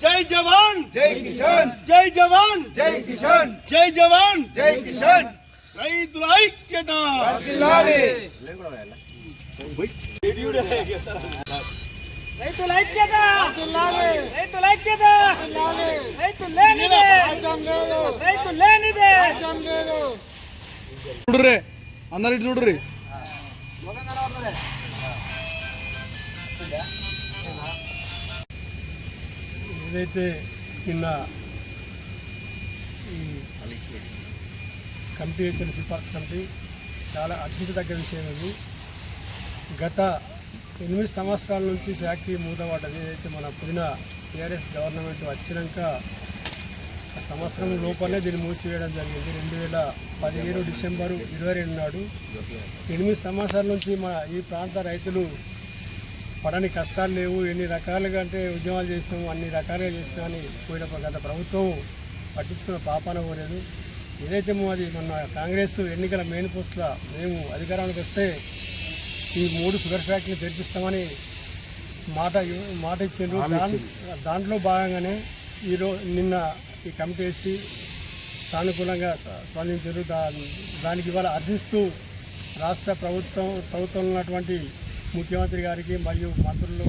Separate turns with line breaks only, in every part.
సాధిద్దాం సాధిద్దాం ఐక్యత జై జవాన్ జై కిషన్ జై జవాన్ జై కిషన్ జై జవాన్ జై కిషన్ రైతుల ఐక్యత
రైతుల ఐక్యత రైతుల ఐక్యత రైతు లేనిదే రైతు లేనిదే
చూడుర్రే అందరి చూడుర్రి
ఏదైతే నిన్న ఈ కమిటీ వేసిన సిఫార్సు కమిటీ చాలా హర్షించదగ్గ విషయం ఇది. గత ఎనిమిది సంవత్సరాల నుంచి ఫ్యాక్టరీ మూతపడ్డది. ఏదైతే మన పుదిన టీఆర్ఎస్ గవర్నమెంట్ వచ్చినాక ఆ సంవత్సరం లోపలే దీన్ని మూసివేయడం జరిగింది. రెండు వేల పదిహేను డిసెంబరు ఇరవై రెండు నాడు ఎనిమిది సంవత్సరాల నుంచి మా ఈ ప్రాంత రైతులు పడని కష్టాలు లేవు. ఎన్ని రకాలుగా అంటే ఉద్యమాలు చేసినాము అన్ని రకాలుగా చేసినా అని పోయిన గత ప్రభుత్వం పట్టించుకున్న పాపాన పోలేదు. ఏదైతే మాది మొన్న కాంగ్రెస్ ఎన్నికల మెయిన్ పోస్టుల మేము అధికారానికి వస్తే ఈ మూడు షుగర్ ఫ్యాక్టరీని తెరిపిస్తామని మాట మాట ఇచ్చిండ్రు. దాన్- దాంట్లో భాగంగానే ఈరోజు నిన్న ఈ కమిటీ వేసి సానుకూలంగా స్పందించారు. దా దానికి ఇవాళ అర్థిస్తూ రాష్ట్ర ప్రభుత్వం ప్రభుత్వంలో ఉన్నటువంటి ముఖ్యమంత్రి గారికి మరియు మంత్రులు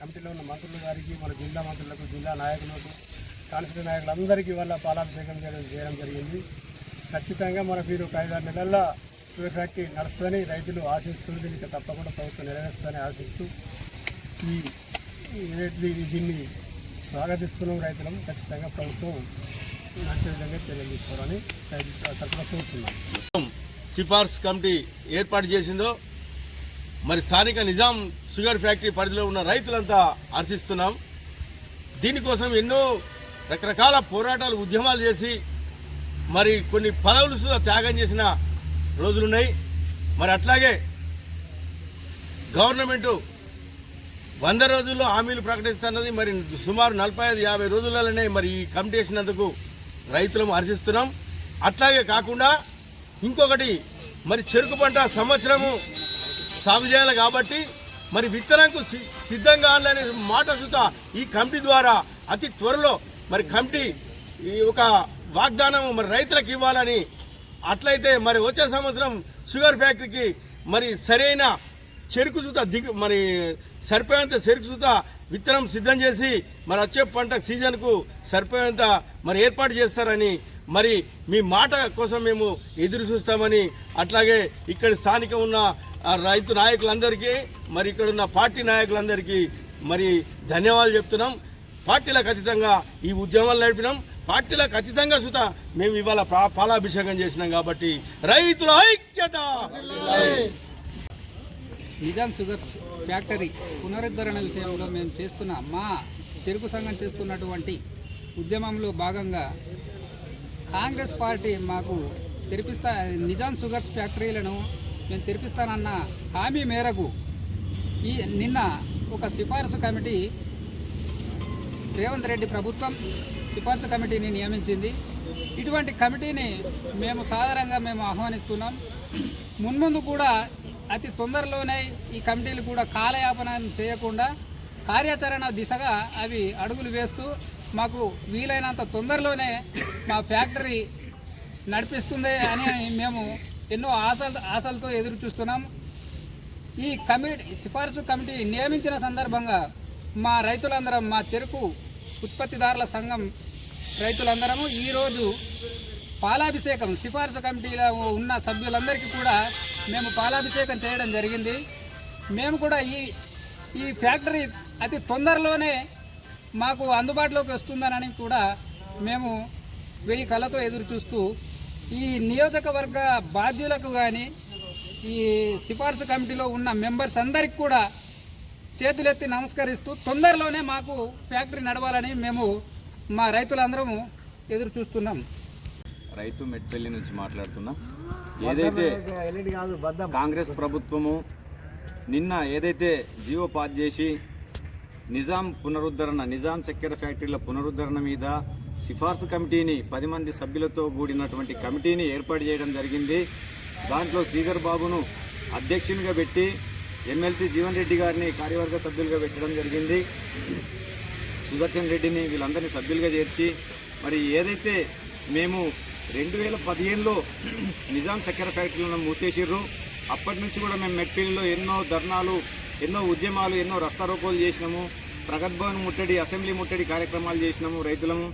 కమిటీలో ఉన్న మంత్రులు గారికి మన జిల్లా మంత్రులకు జిల్లా నాయకులకు కాన్స్టిట్యూట్ నాయకులందరికీ వల్ల పాలాభిషేకం చేయడం చేయడం జరిగింది. ఖచ్చితంగా మనకు మీరు ఒక ఐదారు నెలల్లో షుగర్ ఫ్యాక్టరీ నడుస్తుందని రైతులు ఆశిస్తుంది దీనికి తప్పకుండా ప్రభుత్వం నెరవేరుస్తుందని ఆశిస్తూ ఈ దీన్ని స్వాగతిస్తున్నాం రైతులం. ఖచ్చితంగా ప్రభుత్వం నడిచే విధంగా చర్యలు తీసుకోవాలని తరఫున కోరుతున్నాం
సిఫార్సు కమిటీ ఏర్పాటు చేసిందో మరి స్థానిక నిజాం షుగర్ ఫ్యాక్టరీ పరిధిలో ఉన్న రైతులంతా హర్షిస్తున్నాం. దీనికోసం ఎన్నో రకరకాల పోరాటాలు ఉద్యమాలు చేసి మరి కొన్ని పదవులు సుధా త్యాగం చేసిన రోజులున్నాయి. మరి అట్లాగే గవర్నమెంటు వంద రోజుల్లో హామీలు ప్రకటిస్తున్నది. మరి సుమారు నలభై ఐదు యాభై రోజులలోనే మరి ఈ కమిటీ వేసినందుకు రైతులను హర్షిస్తున్నాం. అట్లాగే కాకుండా ఇంకొకటి మరి చెరుకు పంట సంవత్సరము సాగు చేయాలి కాబట్టి మరి విత్తనంకు సి- సిద్ధంగా అనే మాట సుత ఈ కమిటీ ద్వారా అతి త్వరలో మరి కమిటీ ఈ ఒక వాగ్దానం మరి రైతులకు ఇవ్వాలని అట్లయితే మరి వచ్చే సంవత్సరం షుగర్ ఫ్యాక్టరీకి మరి సరైన చెరుకు సుత దిగు మరి సరిపోయేంత చెరుకు సుత విత్తనం సిద్ధం చేసి మరి వచ్చే పంట సీజన్కు సరిపోయేంత మరి ఏర్పాటు చేస్తారని మరి మీ మాట కోసం మేము ఎదురు చూస్తామని అట్లాగే ఇక్కడ స్థానిక ఉన్న రైతు నాయకులందరికీ మరి ఇక్కడ ఉన్న పార్టీ నాయకులందరికీ మరి ధన్యవాదాలు చెప్తున్నాం. పార్టీలకు ఖచ్చితంగా ఈ ఉద్యమాలు నడిపినాం. పార్టీలకు ఖచ్చితంగా సుత మేము ఇవాళ పాలాభిషేకం చేసినాం కాబట్టి రైతుల ఐక్యత!
నిజాం షుగర్స్ ఫ్యాక్టరీ పునరుద్ధరణ విషయంలో మేము చేస్తున్న మా చెరుకు సంఘం చేస్తున్నటువంటి ఉద్యమంలో భాగంగా కాంగ్రెస్ పార్టీ మాకు తెరిపిస్తా నిజాం షుగర్స్ ఫ్యాక్టరీలను మేము తెరిపిస్తానన్న హామీ మేరకు ఈ నిన్న ఒక సిఫారసు కమిటీ రేవంత్ రెడ్డి ప్రభుత్వం సిఫార్సు కమిటీని నియమించింది. ఇటువంటి కమిటీని మేము సాధారణంగా మేము ఆహ్వానిస్తున్నాం. మున్ముందు కూడా అతి తొందరలోనే ఈ కమిటీలు కూడా కాలయాపన చేయకుండా కార్యాచరణ దిశగా అవి అడుగులు వేస్తూ మాకు వీలైనంత తొందరలోనే మా ఫ్యాక్టరీ నడిపిస్తుంది అని మేము ఎన్నో ఆశలు ఆశలతో ఎదురు చూస్తున్నాం. ఈ కమిటీ సిఫార్సు కమిటీ నియమించిన సందర్భంగా మా రైతులందరం మా చెరుకు ఉత్పత్తిదారుల సంఘం రైతులందరము ఈరోజు పాలాభిషేకం సిఫార్సు కమిటీలో ఉన్న సభ్యులందరికీ కూడా మేము పాలాభిషేకం చేయడం జరిగింది. మేము కూడా ఈ ఈ ఫ్యాక్టరీ అతి తొందరలోనే మాకు అందుబాటులోకి వస్తుందనని కూడా మేము వెయ్యి కళ్ళతో ఎదురు చూస్తూ ఈ నియోజకవర్గ బాధ్యులకు కానీ ఈ సిఫార్సు కమిటీలో ఉన్న మెంబర్స్ అందరికి కూడా చేతులెత్తి నమస్కరిస్తూ తొందరలోనే మాకు ఫ్యాక్టరీ నడవాలని మేము మా రైతులందరము ఎదురు చూస్తున్నాం.
రైతు మెట్పల్లి నుంచి మాట్లాడుతున్నాం. ఏదైతే కాంగ్రెస్ ప్రభుత్వము నిన్న ఏదైతే జీవో పాస్ చేసి నిజాం పునరుద్ధరణ నిజాం చక్కెర ఫ్యాక్టరీల పునరుద్ధరణ మీద సిఫార్సు కమిటీని పది మంది సభ్యులతో కూడినటువంటి కమిటీని ఏర్పాటు చేయడం జరిగింది. దాంట్లో శ్రీధర్ బాబును అధ్యక్షునిగా పెట్టి ఎమ్మెల్సీ జీవన్ రెడ్డి గారిని కార్యవర్గ సభ్యులుగా పెట్టడం జరిగింది. సుదర్శన్ రెడ్డిని వీళ్ళందరినీ సభ్యులుగా చేర్చి మరి ఏదైతే మేము రెండు వేల పదిహేనులో నిజాం చక్కెర ఫ్యాక్టరీలను మూసేసిర్రు అప్పటి నుంచి కూడా మేము మెట్పల్లిలో ఎన్నో ధర్నాలు ఎన్నో ఉద్యమాలు ఎన్నో రస్తారోకోలు చేసినాము. ప్రగత్ భవన్ ముట్టడి అసెంబ్లీ ముట్టడి కార్యక్రమాలు చేసినాము రైతులము.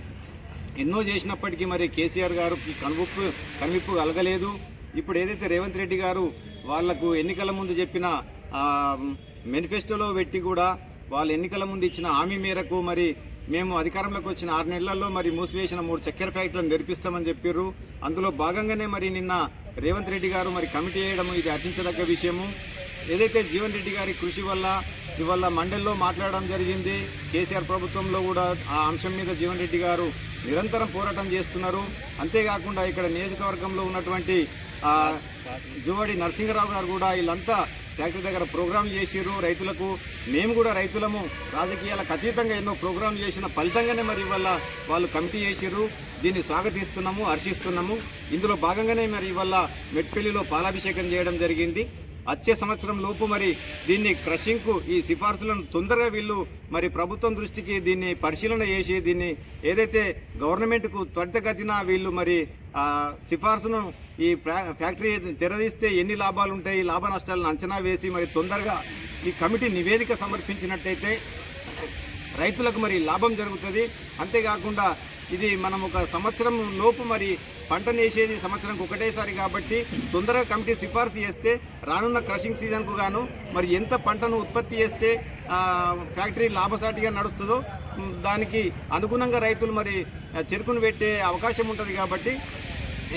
ఎన్నో చేసినప్పటికీ మరి కేసీఆర్ గారికి కనువిప్పు కనువిప్పు కలగలేదు. ఇప్పుడు ఏదైతే రేవంత్ రెడ్డి గారు వాళ్ళకు ఎన్నికల ముందు చెప్పిన మేనిఫెస్టోలో పెట్టి కూడా వాళ్ళు ఎన్నికల ముందు ఇచ్చిన హామీ మేరకు మరి మేము అధికారంలోకి వచ్చిన ఆరు నెలల్లో మరి మూసివేసిన మూడు చక్కెర ఫ్యాక్టరీలను తెరిపిస్తామని చెప్పారు అందులో భాగంగానే మరి నిన్న రేవంత్ రెడ్డి గారు మరి కమిటీ చేయడం ఇది హర్షించదగ్గ విషయము. ఏదైతే జీవన్ రెడ్డి గారి కృషి వల్ల ఇవాళ మండలిలో మాట్లాడడం జరిగింది కేసీఆర్ ప్రభుత్వంలో కూడా ఆ అంశం మీద జీవన్ రెడ్డి గారు నిరంతరం పోరాటం చేస్తున్నారు. అంతేకాకుండా ఇక్కడ నియోజకవర్గంలో ఉన్నటువంటి జువాడి నరసింహరావు గారు కూడా వీళ్ళంతా ఫ్యాక్టరీ దగ్గర ప్రోగ్రాం చేసిర్రు. రైతులకు మేము కూడా రైతులము రాజకీయాలకు అతీతంగా ఎన్నో ప్రోగ్రాం చేసిన ఫలితంగానే మరి ఇవాళ వాళ్ళు కమిటీ చేసిర్రు. దీన్ని స్వాగతిస్తున్నాము హర్షిస్తున్నాము. ఇందులో భాగంగానే మరి ఇవాళ మెట్పల్లిలో పాలాభిషేకం చేయడం జరిగింది. వచ్చే సంవత్సరం లోపు మరి దీన్ని క్రషింగ్కు ఈ సిఫార్సులను తొందరగా వీళ్ళు మరి ప్రభుత్వం దృష్టికి దీన్ని పరిశీలన చేసి దీన్ని ఏదైతే గవర్నమెంట్కు త్వరితగతిన వీళ్ళు మరి సిఫార్సును ఈ ఫ్యా- ఫ్యాక్టరీ తెరదీస్తే ఎన్ని లాభాలు ఉంటాయి లాభ నష్టాలను అంచనా వేసి మరి తొందరగా ఈ కమిటీ నివేదిక సమర్పించినట్టయితే రైతులకు మరి లాభం జరుగుతుంది. అంతేకాకుండా ఇది మనం ఒక సంవత్సరం లోపు మరి పంటను వేసేది సంవత్సరంకి ఒకటేసారి కాబట్టి తొందరగా కమిటీ సిఫార్సు చేస్తే రానున్న క్రషింగ్ సీజన్కు గాను మరి ఎంత పంటను ఉత్పత్తి చేస్తే ఫ్యాక్టరీ లాభసాటిగా నడుస్తుందో దానికి అనుగుణంగా రైతులు మరి చెరుకును పెట్టే అవకాశం ఉంటుంది కాబట్టి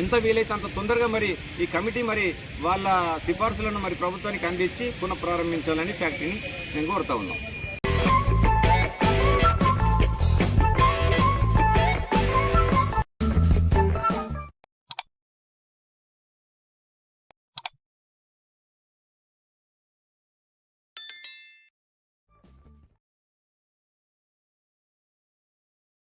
ఎంత వీలైతే అంత తొందరగా మరి ఈ కమిటీ మరి వాళ్ళ సిఫార్సులను మరి ప్రభుత్వానికి అందించి పునఃప్రారంభించాలని ఫ్యాక్టరీని మేము కోరుతా ఉన్నాం.